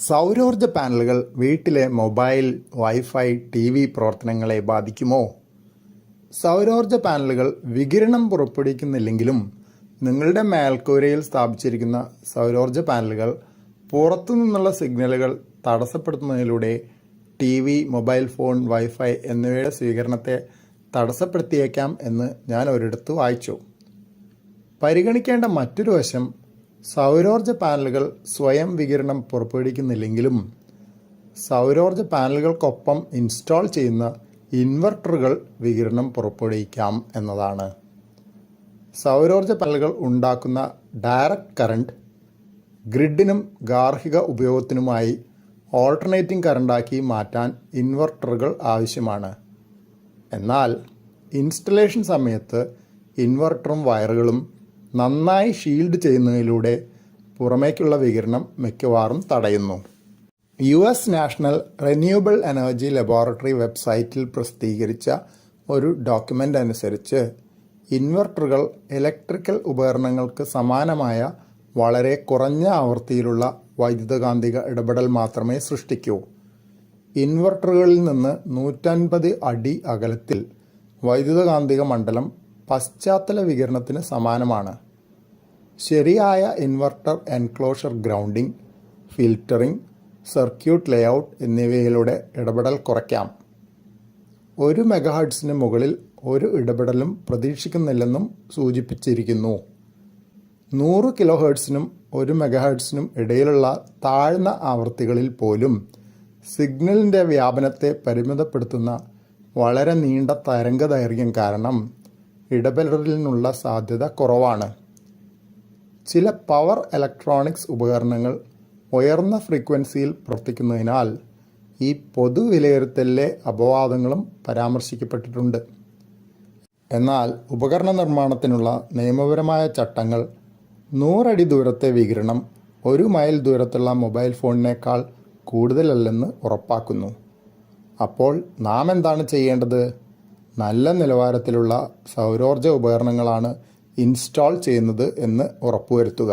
സൗരോർജ പാനലുകൾ വീട്ടിലെ mobile wifi T V പ്രവർത്തനങ്ങളെ ബാധിക്കുമോ? സൗരോർജ പാനലുകൾ വികിരണം പുറപ്പെടുവിക്കുന്നില്ലെങ്കിലും നിങ്ങളുടെ മേൽക്കൂരയിൽ സ്ഥാപിച്ചിരിക്കുന്ന സൗരോർജ പാനലുകൾ പുറത്തു നിന്നുള്ള സിഗ്നലുകൾ തടസ്സപ്പെടുത്തുന്നതിലൂടെ T V mobile phone wifi എന്നിവയുടെ സ്വീകരണത്തെ തടസ്സപ്പെടുത്തിയേക്കാം എന്ന് ഞാൻ ഒരിടത്ത് വായിച്ചു. പരിഗണിക്കേണ്ട മറ്റൊരു വശം സൗരോർജ പാനലുകൾ സ്വയം വികിരണം പുറപ്പെടുവിക്കുന്നില്ലെങ്കിലും സൗരോർജ പാനലുകൾക്കൊപ്പം ഇൻസ്റ്റാൾ ചെയ്യുന്ന ഇൻവെർട്ടറുകൾ വികിരണം പുറപ്പെടുവിക്കാം എന്നതാണ്. സൗരോർജ പാനലുകൾ ഉണ്ടാക്കുന്ന ഡയറക്റ്റ് കറണ്ട് ഗ്രിഡിനും ഗാർഹിക ഉപയോഗത്തിനുമായി ഓൾട്ടർനേറ്റിംഗ് കറണ്ടാക്കി മാറ്റാൻ ഇൻവെർട്ടറുകൾ ആവശ്യമാണ്. എന്നാൽ ഇൻസ്റ്റലേഷൻ സമയത്ത് ഇൻവെർട്ടറും വയറുകളും നന്നായി ഷീൽഡ് ചെയ്യുന്നതിലൂടെ പുറമേക്കുള്ള വികിരണം മിക്കവാറും തടയുന്നു. U S national renewable energy laboratory വെബ്സൈറ്റിൽ പ്രസിദ്ധീകരിച്ച ഒരു ഡോക്യുമെന്റ് അനുസരിച്ച് ഇൻവെർട്ടറുകൾ ഇലക്ട്രിക്കൽ ഉപകരണങ്ങൾക്ക് സമാനമായ വളരെ കുറഞ്ഞ ആവൃത്തിയിലുള്ള വൈദ്യുതകാന്തിക ഇടപെടൽ മാത്രമേ സൃഷ്ടിക്കൂ. ഇൻവെർട്ടറുകളിൽ നിന്ന് നൂറ്റൻപത് അടി അകലത്തിൽ വൈദ്യുതകാന്തിക മണ്ഡലം പശ്ചാത്തല വികിരണത്തിന് സമാനമാണ്. ശരിയായ inverter enclosure grounding filtering circuit layout എന്നിവയിലൂടെ ഇടപെടൽ കുറയ്ക്കാം. ഒരു മെഗാഹെർട്സിന് മുകളിൽ ഒരു ഇടപെടലും പ്രതീക്ഷിക്കുന്നില്ലെന്നും സൂചിപ്പിച്ചിരിക്കുന്നു. നൂറ് കിലോ ഹേർട്സിനും ഒരു മെഗാഹേർട്സിനും ഇടയിലുള്ള താഴ്ന്ന ആവൃത്തികളിൽ പോലും സിഗ്നലിന്റെ വ്യാപനത്തെ പരിമിതപ്പെടുത്തുന്ന വളരെ നീണ്ട തരംഗദൈർഘ്യം കാരണം ഇടപെടലിനുള്ള സാധ്യത കുറവാണ്. ചില പവർ ഇലക്ട്രോണിക്സ് ഉപകരണങ്ങൾ ഉയർന്ന ഫ്രീക്വൻസിയിൽ പ്രവർത്തിക്കുന്നതിനാൽ ഈ പൊതു വിലയിരുത്തലിലെ അപവാദങ്ങളും പരാമർശിക്കപ്പെട്ടിട്ടുണ്ട്. എന്നാൽ ഉപകരണ നിർമ്മാണത്തിനുള്ള നിയമപരമായ ചട്ടങ്ങൾ നൂറടി ദൂരത്തെ വികിരണം ഒരു മൈൽ ദൂരത്തുള്ള മൊബൈൽ ഫോണിനേക്കാൾ കൂടുതലല്ലെന്ന് ഉറപ്പാക്കുന്നു. അപ്പോൾ നാം എന്താണ് ചെയ്യേണ്ടത്? നല്ല നിലവാരത്തിലുള്ള സൗരോർജ ഉപകരണങ്ങളാണ് ഇൻസ്റ്റാൾ ചെയ്യുന്നത് എന്ന് ഉറപ്പുവരുത്തുക.